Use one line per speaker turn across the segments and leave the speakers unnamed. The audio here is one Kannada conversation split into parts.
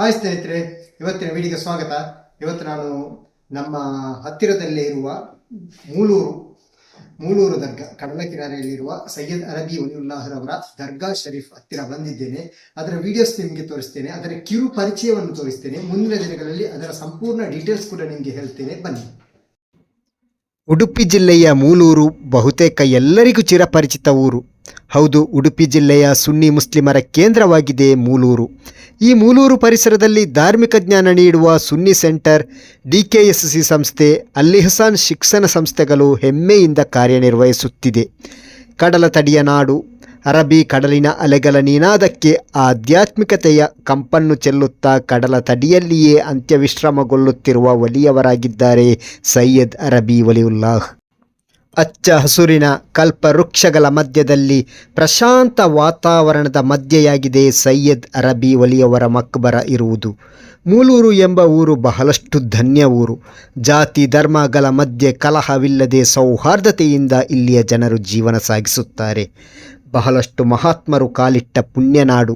ಹಾಯ್ ಸ್ನೇಹಿತರೆ, ಇವತ್ತಿನ ವಿಡಿಯೋಗೆ ಸ್ವಾಗತ. ಇವತ್ತು ನಾನು ನಮ್ಮ ಹತ್ತಿರದಲ್ಲೇ ಇರುವ ಮೂಲೂರು ಮೂಲೂರು ದರ್ಗಾ ಕಡಲ ಕಿನಾರೆಯಲ್ಲಿರುವ ಸೈಯದ್ ಅರಬಿ ವಲಿಯುಲ್ಲಾಹರವರ ದರ್ಗಾ ಶರೀಫ್ ಹತ್ತಿರ ಬಂದಿದ್ದೇನೆ. ಅದರ ವಿಡಿಯೋಸ್ ನಿಮಗೆ ತೋರಿಸ್ತೇನೆ. ಅದರ ಕಿರು ಪರಿಚಯವನ್ನು ತೋರಿಸ್ತೇನೆ. ಮುಂದಿನ ದಿನಗಳಲ್ಲಿ ಅದರ ಸಂಪೂರ್ಣ ಡೀಟೇಲ್ಸ್ ಕೂಡ ನಿಮಗೆ ಹೇಳ್ತೇನೆ. ಬನ್ನಿ.
ಉಡುಪಿ ಜಿಲ್ಲೆಯ ಮೂಲೂರು, ಬಹುತೇಕ ಎಲ್ಲರಿಗೂ ಚಿರಪರಿಚಿತ ಊರು. ಹೌದು, ಉಡುಪಿ ಜಿಲ್ಲೆಯ ಸುನ್ನಿ ಮುಸ್ಲಿಮರ ಕೇಂದ್ರವಾಗಿದೆ ಮೂಲೂರು. ಈ ಮೂಲೂರು ಪರಿಸರದಲ್ಲಿ ಧಾರ್ಮಿಕ ಜ್ಞಾನ ನೀಡುವ ಸುನ್ನಿ ಸೆಂಟರ್ ಡಿ ಸಿ ಸಂಸ್ಥೆ ಅಲ್ಲಿಹಸಾನ್ ಶಿಕ್ಷಣ ಸಂಸ್ಥೆಗಳು ಹೆಮ್ಮೆಯಿಂದ ಕಾರ್ಯನಿರ್ವಹಿಸುತ್ತಿದೆ. ಕಡಲ ತಡಿಯ ನಾಡು ಅರಬಿ ಕಡಲಿನ ಅಲೆಗಳ ನಿನಾದಕ್ಕೆ ಆಧ್ಯಾತ್ಮಿಕತೆಯ ಕಂಪನ್ನು ಚೆಲ್ಲುತ್ತಾ ಕಡಲ ತಡಿಯಲ್ಲಿಯೇ ಅಂತ್ಯವಿಶ್ರಮಗೊಳ್ಳುತ್ತಿರುವ ವಲಿಯವರಾಗಿದ್ದಾರೆ ಸೈಯದ್ ಅರಬಿ ವಲಿಯುಲ್ಲಾಹ್. ಹಚ್ಚ ಹಸುರಿನ ಕಲ್ಪವೃಕ್ಷಗಳ ಮಧ್ಯದಲ್ಲಿ ಪ್ರಶಾಂತ ವಾತಾವರಣದ ಮಧ್ಯೆಯಾಗಿದೆ ಸೈಯದ್ ಅರಬಿ ಒಲಿಯವರ ಮಕ್ಬರ ಇರುವುದು. ಮೂಲೂರು ಎಂಬ ಊರು ಬಹಳಷ್ಟು ಧನ್ಯ ಊರು. ಜಾತಿ ಧರ್ಮಗಳ ಮಧ್ಯೆ ಕಲಹವಿಲ್ಲದೆ ಸೌಹಾರ್ದತೆಯಿಂದ ಇಲ್ಲಿಯ ಜನರು ಜೀವನ ಸಾಗಿಸುತ್ತಾರೆ. ಬಹಳಷ್ಟು ಮಹಾತ್ಮರು ಕಾಲಿಟ್ಟ ಪುಣ್ಯನಾಡು.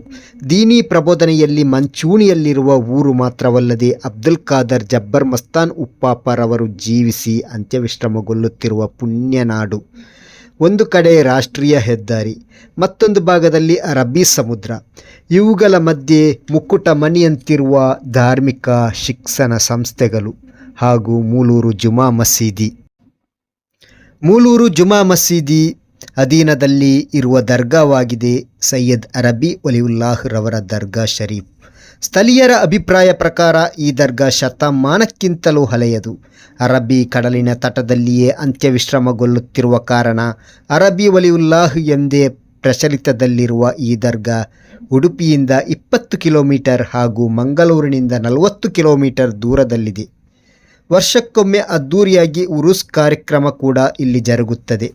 ದೀನಿ ಪ್ರಬೋಧನೆಯಲ್ಲಿ ಮಂಚೂಣಿಯಲ್ಲಿರುವ ಊರು ಮಾತ್ರವಲ್ಲದೆ ಅಬ್ದುಲ್ ಖಾದರ್ ಜಬ್ಬರ್ ಮಸ್ತಾನ್ ಉಪ್ಪಾಪರವರು ಜೀವಿಸಿ ಅಂತ್ಯವಿಶ್ರಮಗೊಳ್ಳುತ್ತಿರುವ ಪುಣ್ಯನಾಡು. ಒಂದು ಕಡೆ ರಾಷ್ಟ್ರೀಯ ಹೆದ್ದಾರಿ, ಮತ್ತೊಂದು ಭಾಗದಲ್ಲಿ ಅರಬ್ಬಿ ಸಮುದ್ರ. ಇವುಗಳ ಮಧ್ಯೆ ಮುಕುಟ ಮಣಿಯಂತಿರುವ ಧಾರ್ಮಿಕ ಶಿಕ್ಷಣ ಸಂಸ್ಥೆಗಳು ಹಾಗೂ ಮೂಲೂರು ಜುಮಾ ಮಸೀದಿ. ಮೂಲೂರು ಜುಮಾ ಮಸೀದಿ ಅಧೀನದಲ್ಲಿ ಇರುವ ದರ್ಗಾವಾಗಿದೆ ಸೈಯದ್ ಅರಬಿ ಒಲಿಯುಲ್ಲಾಹ್ ರವರ ದರ್ಗಾ ಶರೀಫ್. ಸ್ಥಳೀಯರ ಅಭಿಪ್ರಾಯ ಪ್ರಕಾರ ಈ ದರ್ಗಾ ಶತಮಾನಕ್ಕಿಂತಲೂ ಹಳೆಯದು. ಅರಬ್ಬಿ ಕಡಲಿನ ತಟದಲ್ಲಿಯೇ ಅಂತ್ಯವಿಶ್ರಮಗೊಳ್ಳುತ್ತಿರುವ ಕಾರಣ ಅರಬಿ ಒಲಿಯುಲ್ಲಾಹ್ ಎಂದೇ ಪ್ರಚಲಿತದಲ್ಲಿರುವ ಈ ದರ್ಗಾ ಉಡುಪಿಯಿಂದ ಇಪ್ಪತ್ತು ಕಿಲೋಮೀಟರ್ ಹಾಗೂ ಮಂಗಳೂರಿನಿಂದ ನಲವತ್ತು ಕಿಲೋಮೀಟರ್ ದೂರದಲ್ಲಿದೆ. ವರ್ಷಕ್ಕೊಮ್ಮೆ ಅದ್ದೂರಿಯಾಗಿ ಉರುಸ್ ಕಾರ್ಯಕ್ರಮ ಕೂಡ ಇಲ್ಲಿ ಜರುಗುತ್ತದೆ.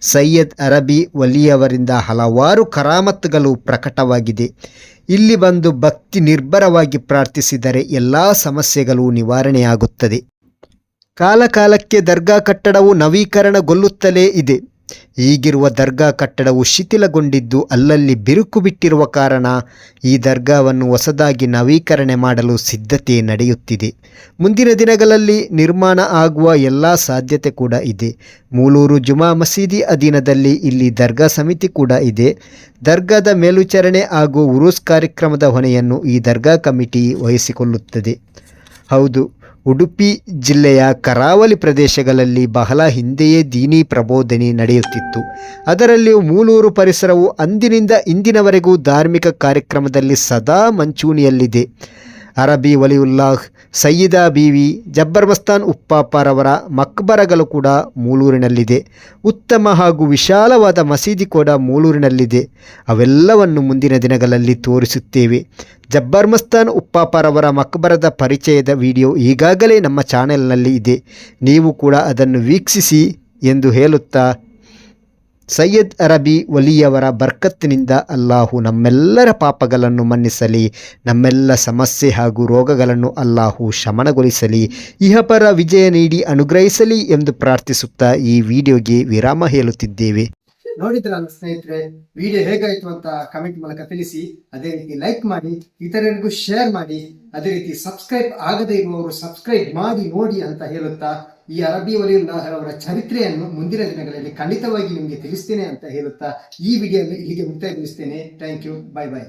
ಸೈಯದ್ ಅರಬಿ ವಲಿಯವರಿಂದ ಹಲವಾರು ಕರಾಮತ್ತುಗಳು ಪ್ರಕಟವಾಗಿದೆ. ಇಲ್ಲಿ ಬಂದು ಭಕ್ತಿ ನಿರ್ಭರವಾಗಿ ಪ್ರಾರ್ಥಿಸಿದರೆ ಎಲ್ಲ ಸಮಸ್ಯೆಗಳು ನಿವಾರಣೆಯಾಗುತ್ತದೆ. ಕಾಲಕಾಲಕ್ಕೆ ದರ್ಗಾ ಕಟ್ಟಡವು ನವೀಕರಣಗೊಳ್ಳುತ್ತಲೇ ಇದೆ. ಈಗಿರುವ ದರ್ಗಾ ಕಟ್ಟಡವು ಶಿಥಿಲಗೊಂಡಿದ್ದು ಅಲ್ಲಲ್ಲಿ ಬಿರುಕು ಬಿಟ್ಟಿರುವ ಕಾರಣ ಈ ದರ್ಗಾವನ್ನು ಹೊಸದಾಗಿ ನವೀಕರಣೆ ಮಾಡಲು ಸಿದ್ಧತೆ ನಡೆಯುತ್ತಿದೆ. ಮುಂದಿನ ದಿನಗಳಲ್ಲಿ ನಿರ್ಮಾಣ ಆಗುವ ಎಲ್ಲ ಸಾಧ್ಯತೆ ಕೂಡ ಇದೆ. ಮೂಲೂರು ಜುಮಾ ಮಸೀದಿ ಅಧೀನದಲ್ಲಿ ಇಲ್ಲಿ ದರ್ಗಾ ಸಮಿತಿ ಕೂಡ ಇದೆ. ದರ್ಗಾದ ಮೇಲ್ವಿಚಾರಣೆ ಹಾಗೂ ಉರೂಸ್ ಕಾರ್ಯಕ್ರಮದ ಹೊಣೆಯನ್ನು ಈ ದರ್ಗಾ ಕಮಿಟಿ ವಹಿಸಿಕೊಳ್ಳುತ್ತದೆ. ಹೌದು ಉಡುಪಿ ಜಿಲ್ಲೆಯ ಕರಾವಳಿ ಪ್ರದೇಶಗಳಲ್ಲಿ ಬಹಳ ಹಿಂದೆಯೇ ದೀನಿ ಪ್ರಬೋಧನೆ ನಡೆಯುತ್ತಿತ್ತು. ಅದರಲ್ಲಿಯೂ ಮೂಲೂರು ಪರಿಸರವು ಅಂದಿನಿಂದ ಇಂದಿನವರೆಗೂ ಧಾರ್ಮಿಕ ಕಾರ್ಯಕ್ರಮದಲ್ಲಿ ಸದಾ ಮಂಚೂಣಿಯಲ್ಲಿದೆ. ಅರಬಿ ವಲಿಯುಲ್ಲಾಹ್, ಸಯ್ಯಿದಾ ಬೀವಿ, ಜಬ್ಬರ್ ಮಸ್ತಾನ್ ಉಪ್ಪಾಪರವರ ಮಕ್ಬರಗಳು ಕೂಡ ಮೂಲೂರಿನಲ್ಲಿದೆ. ಉತ್ತಮ ಹಾಗೂ ವಿಶಾಲವಾದ ಮಸೀದಿ ಕೂಡ ಮೂಲೂರಿನಲ್ಲಿದೆ. ಅವೆಲ್ಲವನ್ನು ಮುಂದಿನ ದಿನಗಳಲ್ಲಿ ತೋರಿಸುತ್ತೇವೆ. ಜಬ್ಬರ್ ಮಸ್ತಾನ್ ಉಪ್ಪಾಪರವರ ಮಕ್ಬರದ ಪರಿಚಯದ ವಿಡಿಯೋ ಈಗಾಗಲೇ ನಮ್ಮ ಚಾನೆಲ್ನಲ್ಲಿ ಇದೆ. ನೀವು ಕೂಡ ಅದನ್ನು ವೀಕ್ಷಿಸಿ ಎಂದು ಹೇಳುತ್ತಾ ಸೈಯದ್ ಅರಬಿ ಒಲಿಯವರ ಬರ್ಕತ್ತಿನಿಂದ ಅಲ್ಲಾಹು ನಮ್ಮೆಲ್ಲರ ಪಾಪಗಳನ್ನು ಮನ್ನಿಸಲಿ, ನಮ್ಮೆಲ್ಲ ಸಮಸ್ಯೆ ಹಾಗೂ ರೋಗಗಳನ್ನು ಅಲ್ಲಾಹು ಶಮನಗೊಳಿಸಲಿ, ಇಹಪರ ವಿಜಯ ನೀಡಿ ಅನುಗ್ರಹಿಸಲಿ ಎಂದು ಪ್ರಾರ್ಥಿಸುತ್ತಾ ಈ ವಿಡಿಯೋಗೆ ವಿರಾಮ ಹೇಳುತ್ತಿದ್ದೇವೆ.
ನೋಡಿದ್ರಲ್ಲ ಸ್ನೇಹಿತರೆ ವಿಡಿಯೋ ಹೇಗಾಯ್ತು ಅಂತ ಕಮೆಂಟ್ ಮೂಲಕ ತಿಳಿಸಿ, ಅದೇ ರೀತಿ ಲೈಕ್ ಮಾಡಿ, ಇತರರಿಗೂ ಶೇರ್ ಮಾಡಿ, ಅದೇ ರೀತಿ ಸಬ್ಸ್ಕ್ರೈಬ್ ಆಗದೇ ಇರುವವರು ಸಬ್ಸ್ಕ್ರೈಬ್ ಮಾಡಿ, ನೋಡಿ ಅಂತ ಹೇಳುತ್ತಾ, ಈ ಅರಬಿ ಅವರ ಚರಿತ್ರೆಯನ್ನು ಮುಂದಿನ ದಿನಗಳಲ್ಲಿ ಖಂಡಿತವಾಗಿ ನಿಮಗೆ ತಿಳಿಸ್ತೇನೆ ಅಂತ ಹೇಳುತ್ತಾ, ಈ ವಿಡಿಯೋ ಇಲ್ಲಿಗೆ ಮುಕ್ತಾಯಗೊಳಿಸ್ತೇನೆ. Thank you bye bye